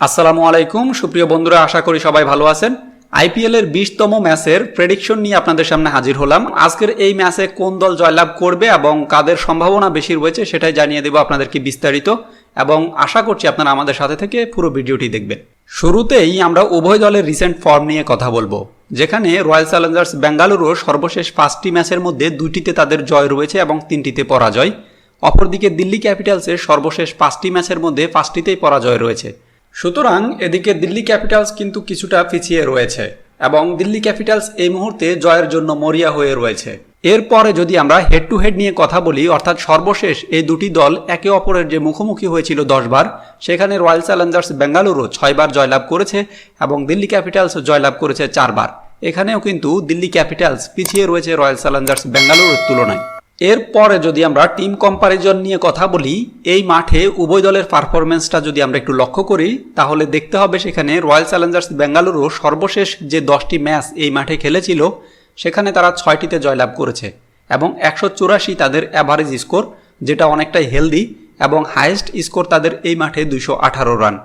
আসসালামু আলাইকুম। সুপ্রিয় বন্ধুরা, আশা করি সবাই ভালো আছেন। আইপিএল এর বিশতম ম্যাচের প্রেডিকশন নিয়ে আপনাদের সামনে হাজির হলাম। আজকের এই ম্যাচে কোন দল জয়লাভ করবে এবং কাদের সম্ভাবনা বেশি রয়েছে সেটাই জানিয়ে দেবো আপনাদেরকে বিস্তারিত। এবং আশা করছি আপনারা আমাদের সাথে থেকে পুরো ভিডিওটি দেখবেন। শুরুতেই আমরা উভয় দলের রিসেন্ট ফর্ম নিয়ে কথা বলব। যেখানে রয়্যাল চ্যালেঞ্জার্স বেঙ্গালুরু সর্বশেষ পাঁচটি ম্যাচের মধ্যে দুইটিতে তাদের জয় রয়েছে এবং তিনটিতে পরাজয়। অপরদিকে দিল্লি ক্যাপিটালসের সর্বশেষ পাঁচটি ম্যাচের মধ্যে পাঁচটিতেই পরাজয় রয়েছে। সুতরাং এদিকে দিল্লি ক্যাপিটালস কিন্তু কিছুটা পিছিয়ে রয়েছে এবং দিল্লি ক্যাপিটালস এই মুহূর্তে জয়ের জন্য মরিয়া হয়ে রয়েছে। এরপরে যদি আমরা হেড টু হেড নিয়ে কথা বলি, অর্থাৎ সর্বশেষ এই দুটি দল একে অপরের যে মুখোমুখি হয়েছিল দশবার সেখানে রয়্যাল চ্যালেঞ্জার্স বেঙ্গালুরু ছয়বার জয়লাভ করেছে এবং দিল্লি ক্যাপিটালস জয়লাভ করেছে চারবার এখানেও কিন্তু দিল্লি ক্যাপিটালস পিছিয়ে রয়েছে রয়্যাল চ্যালেঞ্জার্স বেঙ্গালুরুর তুলনায়। এরপরে যদি আমরা টিম কম্পারিজন নিয়ে কথা বলি, এই মাঠে উভয় দলের পারফরমেন্সটা যদি আমরা একটু লক্ষ্য করি, তাহলে দেখতে হবে সেখানে রয়্যাল চ্যালেঞ্জার্স বেঙ্গালুরু সর্বশেষ যে দশটি ম্যাচ এই মাঠে খেলেছিল, সেখানে তারা ছয়টিতে জয়লাভ করেছে এবং একশো চুরাশি তাদের অ্যাভারেজ স্কোর যেটা অনেকটাই হেলদি এবং হাইয়েস্ট স্কোর তাদের এই মাঠে দুইশো আঠারো রান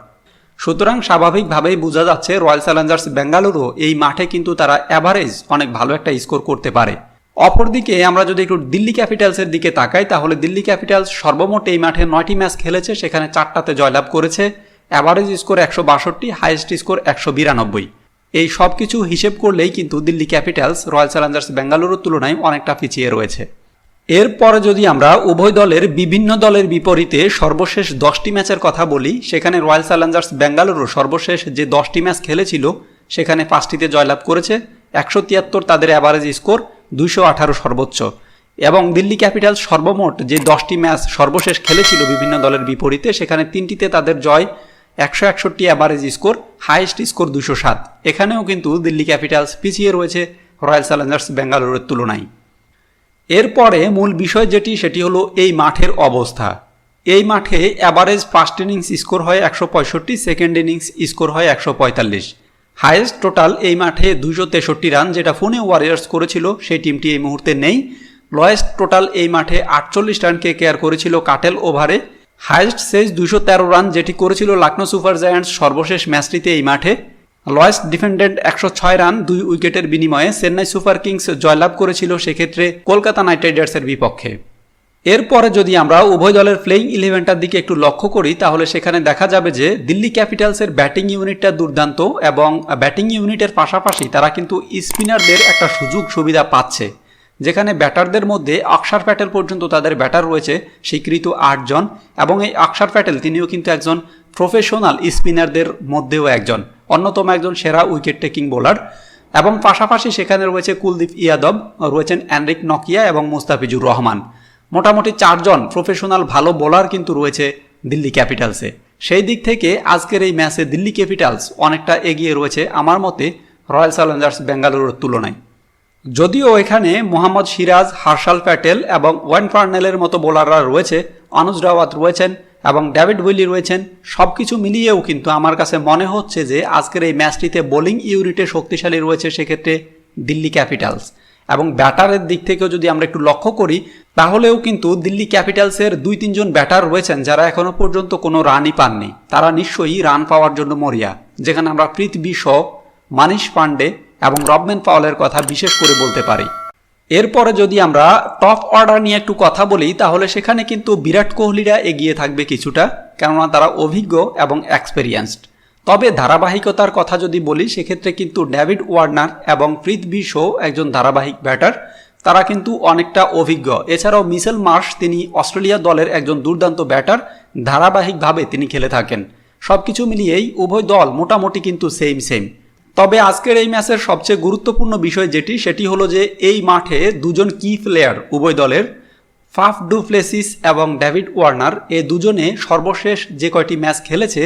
সুতরাং স্বাভাবিকভাবেই বোঝা যাচ্ছে রয়্যাল চ্যালেঞ্জার্স বেঙ্গালুরু এই মাঠে কিন্তু তারা অ্যাভারেজ অনেক ভালো একটা স্কোর করতে পারে। অপরদিকে আমরা যদি একটু দিল্লি ক্যাপিটালসের দিকে তাকাই, তাহলে দিল্লি ক্যাপিটালস সর্বমোট এই মাঠে নয়টি ম্যাচ খেলেছে, সেখানে চারটাতে জয়লাভ করেছে। অ্যাভারেজ স্কোর একশো বাষট্টি হাইয়েস্ট স্কোর একশো বিরানব্বই। এই সব কিছু হিসেব করলেই কিন্তু দিল্লি ক্যাপিটালস রয়্যাল চ্যালেঞ্জার্স বেঙ্গালুরুর তুলনায় অনেকটা পিছিয়ে রয়েছে। এরপরে যদি আমরা উভয় দলের বিভিন্ন দলের বিপরীতে সর্বশেষ দশটি ম্যাচের কথা বলি, সেখানে রয়্যাল চ্যালেঞ্জার্স বেঙ্গালুরু সর্বশেষ যে দশটি ম্যাচ খেলেছিল, সেখানে পাঁচটিতে জয়লাভ করেছে। একশো তিয়াত্তর তাদের অ্যাভারেজ স্কোর দুইশো আঠারো সর্বোচ্চ। এবং দিল্লি ক্যাপিটালস সর্বমোট যে দশটি ম্যাচ সর্বশেষ খেলেছিল বিভিন্ন দলের বিপরীতে, সেখানে তিনটিতে তাদের জয় একশো একষট্টি অ্যাভারেজ স্কোর হাইয়েস্ট স্কোর দুশো সাত। এখানেও কিন্তু দিল্লি ক্যাপিটালস পিছিয়ে রয়েছে রয়্যাল চ্যালেঞ্জার্স বেঙ্গালুরুর তুলনায়। এরপরে মূল বিষয় যেটি, সেটি হলো এই মাঠের অবস্থা। এই মাঠে অ্যাভারেজ ফার্স্ট ইনিংস স্কোর হয় একশো পঁয়ষট্টি সেকেন্ড ইনিংস স্কোর হয় একশো পঁয়তাল্লিশ। হায়েস্ট টোটাল এই মাঠে দুশো তেষট্টি রান যেটা ফোনে ওয়ারিয়ার্স করেছিল, সেই টিমটি এই মুহূর্তে নেই। লয়েস্ট টোটাল এই মাঠে আটচল্লিশ রানকে কেয়ার করেছিল কাটেল ওভারে। হায়েস্ট শেষ দুশো তেরো রান যেটি করেছিল লাকনো সুপার জায়ান্টস সর্বশেষ ম্যাচটিতে এই মাঠে। লয়েস্ট ডিফেন্ডেন্ট একশো ছয় রান দুই উইকেটের বিনিময়ে চেন্নাই সুপার কিংস জয়লাভ করেছিল, সেক্ষেত্রে কলকাতা নাইট রাইডার্সের বিপক্ষে। এরপরে যদি আমরা উভয় দলের প্লেইং ইলেভেনটার দিকে একটু লক্ষ্য করি, তাহলে সেখানে দেখা যাবে যে দিল্লি ক্যাপিটালসের ব্যাটিং ইউনিটটা দুর্দান্ত এবং ব্যাটিং ইউনিটের পাশাপাশি তারা কিন্তু স্পিনারদের একটা সুযোগ সুবিধা পাচ্ছে। যেখানে ব্যাটারদের মধ্যে অক্ষার প্যাটেল পর্যন্ত তাদের ব্যাটার রয়েছে, স্বীকৃত আটজন এবং এই অক্ষার প্যাটেল তিনিও কিন্তু একজন প্রফেশনাল স্পিনারদের মধ্যেও একজন, অন্যতম একজন সেরা উইকেট টেকিং বোলার এবং পাশাপাশি সেখানে রয়েছে কুলদীপ ইয়াদব, রয়েছেন অ্যান্ড্রিক নকিয়া এবং মুস্তাফিজুর রহমান। মোটামুটি চারজন প্রফেশনাল ভালো বোলার কিন্তু রয়েছে দিল্লি ক্যাপিটালসে সেই দিক থেকে আজকের এই ম্যাচে দিল্লি ক্যাপিটালস অনেকটা এগিয়ে রয়েছে আমার মতে রয়্যাল চ্যালেঞ্জার্স বেঙ্গালুরুর তুলনায়। যদিও এখানে মোহাম্মদ সিরাজ হার্শাল প্যাটেল এবং ওয়ান ফার্নেলের মতো বোলাররা রয়েছে অনুজ রাওয়াত রয়েছেন এবং ডেভিড উইলি রয়েছেন সব কিছু মিলিয়েও কিন্তু আমার কাছে মনে হচ্ছে যে আজকের এই ম্যাচটিতে বোলিং ইউনিটে শক্তিশালী রয়েছে সেক্ষেত্রে দিল্লি ক্যাপিটালস এবং ব্যাটারের দিক থেকেও যদি আমরা একটু লক্ষ্য করি, তাহলেও কিন্তু দিল্লি ক্যাপিটালসের দুই তিনজন ব্যাটার রয়েছেন যারা এখনও পর্যন্ত কোনো রানই পাননি। তারা নিশ্চয়ই রান পাওয়ার জন্য মরিয়া। যেখানে আমরা পৃথিবী শ মানিশ পান্ডে এবং রবম্যান পাওয়ালের কথা বিশেষ করে বলতে পারি। এরপরে যদি আমরা টপ অর্ডার নিয়ে একটু কথা বলি, তাহলে সেখানে কিন্তু বিরাট কোহলিরা এগিয়ে থাকবে কিছুটা, কেননা তারা অভিজ্ঞ এবং এক্সপেরিয়েন্সড তবে ধারাবাহিকতার কথা যদি বলি, সেক্ষেত্রে কিন্তু ডেভিড ওয়ার্নার এবং পৃথ্বী শো একজন ধারাবাহিক ব্যাটার, তারা কিন্তু অনেকটা অভিজ্ঞ। এছাড়াও মিসেল মার্শ, তিনি অস্ট্রেলিয়া দলের একজন দুর্দান্ত ব্যাটার, ধারাবাহিকভাবে তিনি খেলে থাকেন। সব কিছু মিলিয়েই উভয় দল মোটামুটি কিন্তু সেম সেম তবে আজকের এই ম্যাচের সবচেয়ে গুরুত্বপূর্ণ বিষয় যেটি, সেটি হলো যে এই মাঠে দুজন কি প্লেয়ার উভয় দলের, ফাফ ডুপ্লেসিস এবং ডেভিড ওয়ার্নার, এ দুজনে সর্বশেষ যে কয়টি ম্যাচ খেলেছে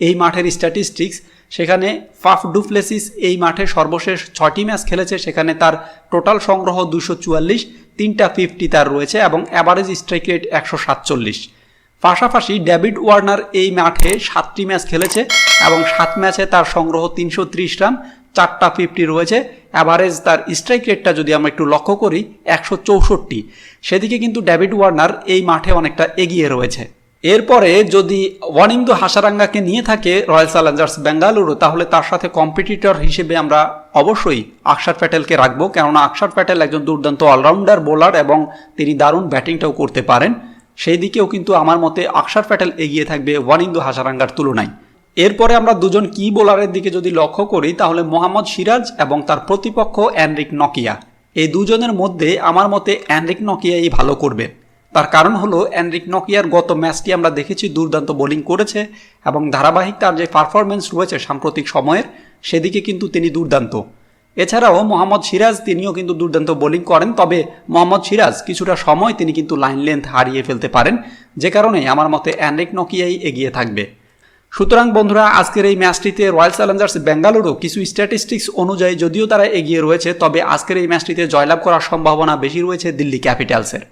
এই মাঠের স্ট্যাটিস্টিক্স সেখানে ফাফ ডুপ্লেসিস এই মাঠে সর্বশেষ ছটি ম্যাচ খেলেছে, সেখানে তার টোটাল সংগ্রহ দুশো চুয়াল্লিশ, তিনটা ফিফটি তার রয়েছে এবং অ্যাভারেজ স্ট্রাইক রেট একশো সাতচল্লিশ। পাশাপাশি ডেভিড ওয়ার্নার এই মাঠে সাতটি ম্যাচ খেলেছে এবং সাত ম্যাচে তার সংগ্রহ তিনশো ত্রিশ রান, চারটা ফিফটি রয়েছে। অ্যাভারেজ তার স্ট্রাইক রেটটা যদি আমরা একটু লক্ষ্য করি, একশো চৌষট্টি। সেদিকে কিন্তু ডেভিড ওয়ার্নার এই মাঠে অনেকটা এগিয়ে রয়েছে। এরপরে যদি ওয়ানিন্দু হাসারাঙ্গাকে নিয়ে থাকে রয়্যাল চ্যালেঞ্জার্স বেঙ্গালুরু, তাহলে তার সাথে কম্পিটিটর হিসেবে আমরা অবশ্যই আকসার প্যাটেলকে রাখব। কেননা আকসার প্যাটেল একজন দুর্দান্ত অলরাউন্ডার বোলার এবং তিনি দারুণ ব্যাটিংটাও করতে পারেন। সেই দিকেও কিন্তু আমার মতে আকসার প্যাটেল এগিয়ে থাকবে ওয়ানিন্দু হাসারাঙ্গার তুলনায়। এরপরে আমরা দুজন কি বোলারের দিকে যদি লক্ষ্য করি, তাহলে মোহাম্মদ সিরাজ এবং তার প্রতিপক্ষ অ্যানরিক নকিয়া। এই দুজনের মধ্যে আমার মতে অ্যানরিক নকিয়াই ভালো করবে। তার কারণ হলো অ্যানরিক নকিয়ার গত ম্যাচটি আমরা দেখেছি দুর্দান্ত বোলিং করেছে এবং ধারাবাহিক তার যে পারফরমেন্স রয়েছে সাম্প্রতিক সময়ের, সেদিকে কিন্তু তিনি দুর্দান্ত। এছাড়াও মোহাম্মদ সিরাজ, তিনিও কিন্তু দুর্দান্ত বোলিং করেন, তবে মোহাম্মদ সিরাজ কিছুটা সময় তিনি কিন্তু লাইন লেন্থ হারিয়ে ফেলতে পারেন, যে কারণে আমার মতে অ্যানরিক নকিয়াই এগিয়ে থাকবে। সুতরাং বন্ধুরা, আজকের এই ম্যাচটিতে রয়্যাল চ্যালেঞ্জার্স বেঙ্গালুরু কিছু স্ট্যাটিস্টিক্স অনুযায়ী যদিও তারা এগিয়ে রয়েছে, তবে আজকের এই ম্যাচটিতে জয়লাভ করার সম্ভাবনা বেশি রয়েছে দিল্লি ক্যাপিটালসের।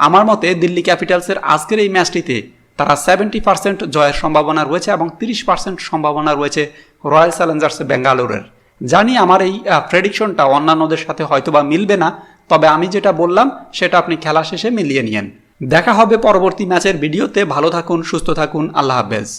আমার মতে দিল্লি ক্যাপিটালসের আজকের এই ম্যাচটিতে তারা সেভেন্টি পার্সেন্ট জয়ের সম্ভাবনা রয়েছে এবং তিরিশ পার্সেন্ট সম্ভাবনা রয়েছে রয়্যাল চ্যালেঞ্জার্স বেঙ্গালোরের জানি আমার এই প্রেডিকশনটা অন্যান্যদের সাথে হয়তোবা মিলবে না, তবে আমি যেটা বললাম সেটা আপনি খেলা শেষে মিলিয়ে নিয়েন। দেখা হবে পরবর্তী ম্যাচের ভিডিওতে। ভালো থাকুন, সুস্থ থাকুন, আল্লাহ হাফেজ।